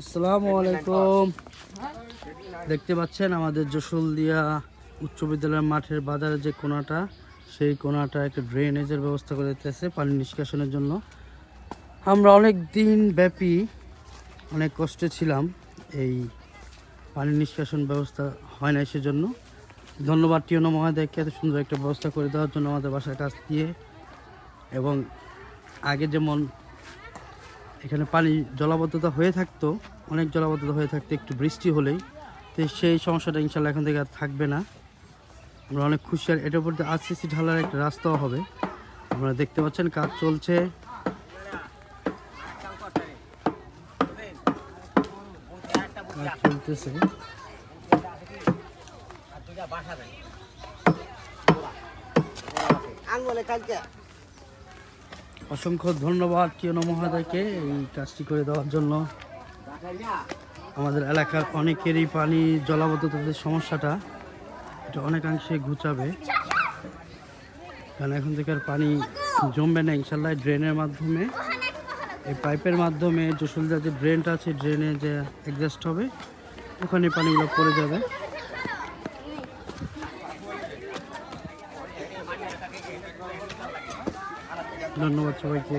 আসসালামু আলাইকুম। দেখতে পাচ্ছেন আমাদের জসুলদিয়া উচ্চ বিদ্যালয়ের মাঠের বাজারে যে কোনাটা সেই কোনাটা একটা ড্রেনেজের ব্যবস্থা করে দিতেছে পানি নিষ্কাশনের জন্য। আমরা অনেক দিন ব্যাপী অনেক কষ্টে ছিলাম এই পানি নিষ্কাশন ব্যবস্থা হয় না সেজন্য। ধন্যবাদ টিয়নো মহাদেবকে এত সুন্দর একটা ব্যবস্থা করে দেওয়ার জন্য আমাদের বাসার কাছ দিয়ে। এবং আগে যেমন এখানে পানি জলাবদ্ধতা হয়ে থাকতো, অনেক জলাবদ্ধতা হয়ে থাকতো, একটু বৃষ্টি হলেই। তো সেই সমস্যাটা ইনশাল্লাহ এখন থেকে আর থাকবে না। আমরা অনেক খুশি আর এটার উপর আরসিসি ঢালার একটা রাস্তাও হবে। আপনারা দেখতে পাচ্ছেন কাজ চলছে। আঙ্গলে কালকে। অসংখ্য ধন্যবাদ টিয়নো মহাদয়কে এই কাজটি করে দেওয়ার জন্য। আমাদের এলাকার অনেকেরই পানি জলাবদ্ধতার যে সমস্যাটা এটা অনেকাংশে ঘুচাবে। কারণ এখন থেকে আর পানি জমবে না, ইনশাল্লাহ ড্রেনের মাধ্যমে। এই পাইপের মাধ্যমে যশোলদার যে ড্রেনটা আছে, ড্রেনে যে অ্যাডজাস্ট হবে, ওখানে পানিগুলো পড়ে যাবে। ধন্যবাদ সবাইকে।